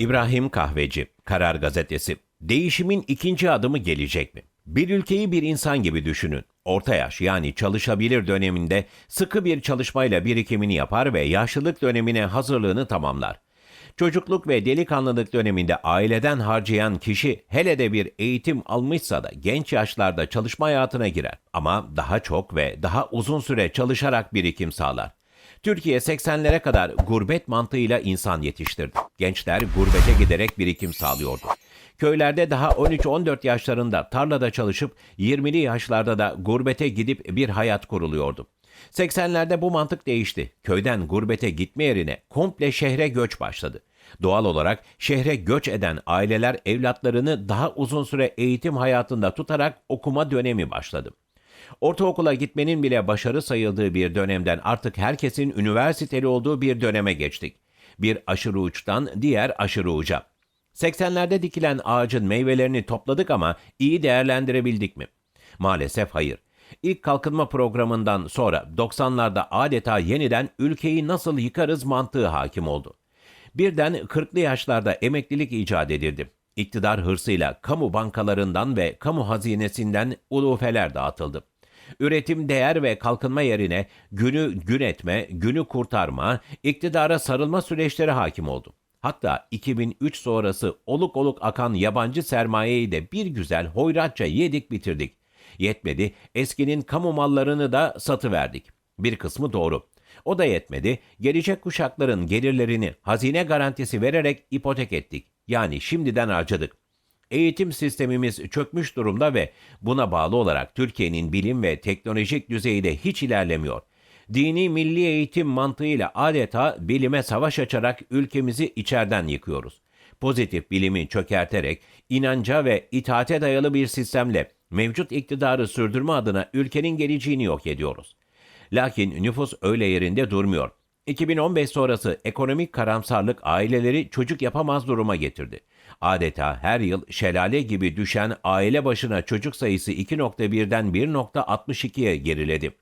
İbrahim Kahveci, Karar Gazetesi. Değişimin ikinci adımı gelecek mi? Bir ülkeyi bir insan gibi düşünün. Orta yaş yani çalışabilir döneminde sıkı bir çalışmayla birikimini yapar ve yaşlılık dönemine hazırlığını tamamlar. Çocukluk ve delikanlılık döneminde aileden harcayan kişi hele de bir eğitim almışsa da genç yaşlarda çalışma hayatına girer. Ama daha çok ve daha uzun süre çalışarak birikim sağlar. Türkiye 80'lere kadar gurbet mantığıyla insan yetiştirdi. Gençler gurbete giderek birikim sağlıyordu. Köylerde daha 13-14 yaşlarında tarlada çalışıp 20'li yaşlarda da gurbete gidip bir hayat kuruluyordu. 80'lerde bu mantık değişti. Köyden gurbete gitme yerine komple şehre göç başladı. Doğal olarak şehre göç eden aileler evlatlarını daha uzun süre eğitim hayatında tutarak okuma dönemi başladı. Ortaokula gitmenin bile başarı sayıldığı bir dönemden artık herkesin üniversiteli olduğu bir döneme geçtik. Bir aşırı uçtan diğer aşırı uca. 80'lerde dikilen ağacın meyvelerini topladık ama iyi değerlendirebildik mi? Maalesef hayır. İlk kalkınma programından sonra 90'larda adeta yeniden ülkeyi nasıl yıkarız mantığı hakim oldu. Birden 40'lı yaşlarda emeklilik icat edildi. İktidar hırsıyla kamu bankalarından ve kamu hazinesinden ulufeler dağıtıldı. Üretim, değer ve kalkınma yerine günü gün etme, günü kurtarma, iktidara sarılma süreçleri hakim oldu. Hatta 2003 sonrası oluk oluk akan yabancı sermayeyi de bir güzel hoyratça yedik bitirdik. Yetmedi, eskinin kamu mallarını da satıverdik. Bir kısmı doğru. O da yetmedi, gelecek kuşakların gelirlerini hazine garantisi vererek ipotek ettik. Yani şimdiden harcadık. Eğitim sistemimiz çökmüş durumda ve buna bağlı olarak Türkiye'nin bilim ve teknolojik düzeyi de hiç ilerlemiyor. Dini milli eğitim mantığıyla adeta bilime savaş açarak ülkemizi içeriden yıkıyoruz. Pozitif bilimi çökerterek inanca ve itaate dayalı bir sistemle mevcut iktidarı sürdürme adına ülkenin geleceğini yok ediyoruz. Lakin nüfus öyle yerinde durmuyor. 2015 sonrası ekonomik karamsarlık aileleri çocuk yapamaz duruma getirdi. Adeta her yıl şelale gibi düşen aile başına çocuk sayısı 2.1'den 1.62'ye geriledi.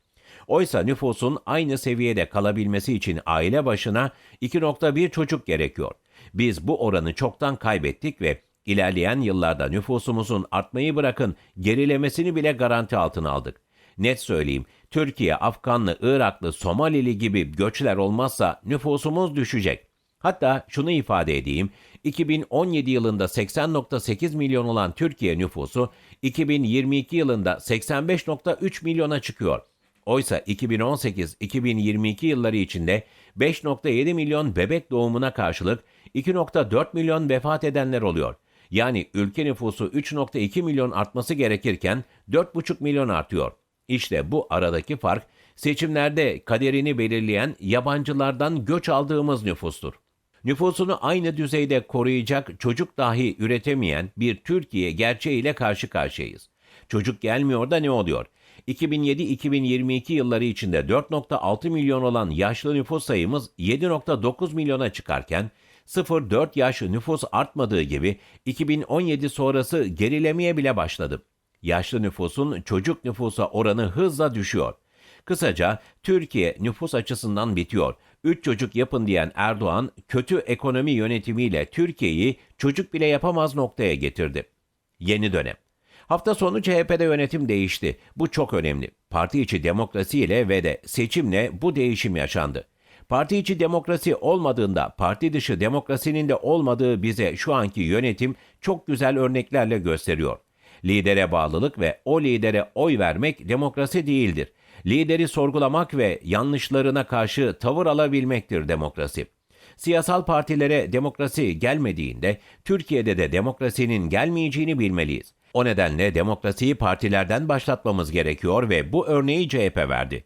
Oysa nüfusun aynı seviyede kalabilmesi için aile başına 2.1 çocuk gerekiyor. Biz bu oranı çoktan kaybettik ve ilerleyen yıllarda nüfusumuzun artmayı bırakın gerilemesini bile garanti altına aldık. Net söyleyeyim, Türkiye, Afganlı, Iraklı, Somalili gibi göçler olmazsa nüfusumuz düşecek. Hatta şunu ifade edeyim, 2017 yılında 80.8 milyon olan Türkiye nüfusu 2022 yılında 85.3 milyona çıkıyor. Oysa 2018-2022 yılları içinde 5.7 milyon bebek doğumuna karşılık 2.4 milyon vefat edenler oluyor. Yani ülke nüfusu 3.2 milyon artması gerekirken 4.5 milyon artıyor. İşte bu aradaki fark seçimlerde kaderini belirleyen yabancılardan göç aldığımız nüfustur. Nüfusunu aynı düzeyde koruyacak çocuk dahi üretemeyen bir Türkiye gerçeğiyle karşı karşıyayız. Çocuk gelmiyor da ne oluyor? 2007-2022 yılları içinde 4.6 milyon olan yaşlı nüfus sayımız 7.9 milyona çıkarken 0-4 yaş nüfus artmadığı gibi 2017 sonrası gerilemeye bile başladı. Yaşlı nüfusun çocuk nüfusa oranı hızla düşüyor. Kısaca Türkiye nüfus açısından bitiyor. 3 çocuk yapın diyen Erdoğan kötü ekonomi yönetimiyle Türkiye'yi çocuk bile yapamaz noktaya getirdi. Yeni dönem. Hafta sonu CHP'de yönetim değişti. Bu çok önemli. Parti içi demokrasiyle ve de seçimle bu değişim yaşandı. Parti içi demokrasi olmadığında parti dışı demokrasinin de olmadığı bize şu anki yönetim çok güzel örneklerle gösteriyor. Lidere bağlılık ve o lidere oy vermek demokrasi değildir. Lideri sorgulamak ve yanlışlarına karşı tavır alabilmektir demokrasi. Siyasal partilere demokrasi gelmediğinde Türkiye'de de demokrasinin gelmeyeceğini bilmeliyiz. O nedenle demokrasiyi partilerden başlatmamız gerekiyor ve bu örneği CHP verdi.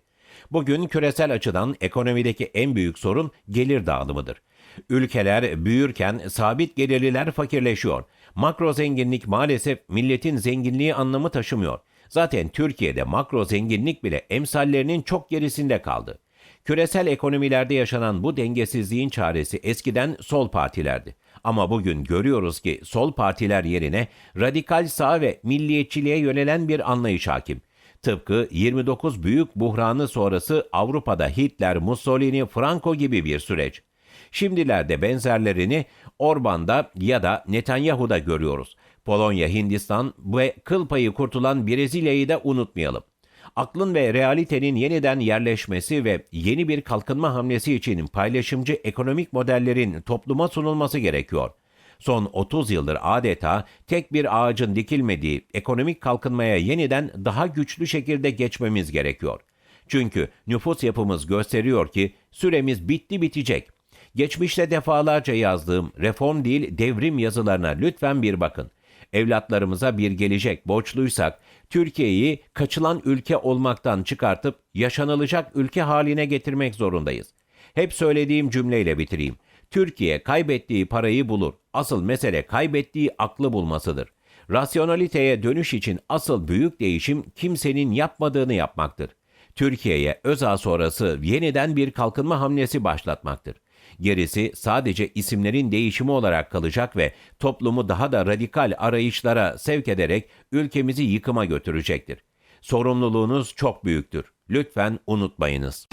Bugün küresel açıdan ekonomideki en büyük sorun gelir dağılımıdır. Ülkeler büyürken sabit gelirliler fakirleşiyor. Makro zenginlik maalesef milletin zenginliği anlamı taşımıyor. Zaten Türkiye'de makro zenginlik bile emsallerinin çok gerisinde kaldı. Küresel ekonomilerde yaşanan bu dengesizliğin çaresi eskiden sol partilerdi. Ama bugün görüyoruz ki sol partiler yerine radikal sağ ve milliyetçiliğe yönelen bir anlayış hakim. Tıpkı 29 büyük buhranı sonrası Avrupa'da Hitler, Mussolini, Franco gibi bir süreç. Şimdilerde benzerlerini Orban'da ya da Netanyahu'da görüyoruz. Polonya, Hindistan ve kıl payı kurtulan Brezilya'yı da unutmayalım. Aklın ve realitenin yeniden yerleşmesi ve yeni bir kalkınma hamlesi için paylaşımcı ekonomik modellerin topluma sunulması gerekiyor. Son 30 yıldır adeta tek bir ağacın dikilmediği ekonomik kalkınmaya yeniden daha güçlü şekilde geçmemiz gerekiyor. Çünkü nüfus yapımız gösteriyor ki süremiz bitti bitecek. Geçmişte defalarca yazdığım reform değil devrim yazılarına lütfen bir bakın. Evlatlarımıza bir gelecek borçluysak Türkiye'yi kaçılan ülke olmaktan çıkartıp yaşanılacak ülke haline getirmek zorundayız. Hep söylediğim cümleyle bitireyim. Türkiye kaybettiği parayı bulur. Asıl mesele kaybettiği aklı bulmasıdır. Rasyonaliteye dönüş için asıl büyük değişim kimsenin yapmadığını yapmaktır. Türkiye'ye ÖZA sonrası yeniden bir kalkınma hamlesi başlatmaktır. Gerisi sadece isimlerin değişimi olarak kalacak ve toplumu daha da radikal arayışlara sevk ederek ülkemizi yıkıma götürecektir. Sorumluluğunuz çok büyüktür. Lütfen unutmayınız.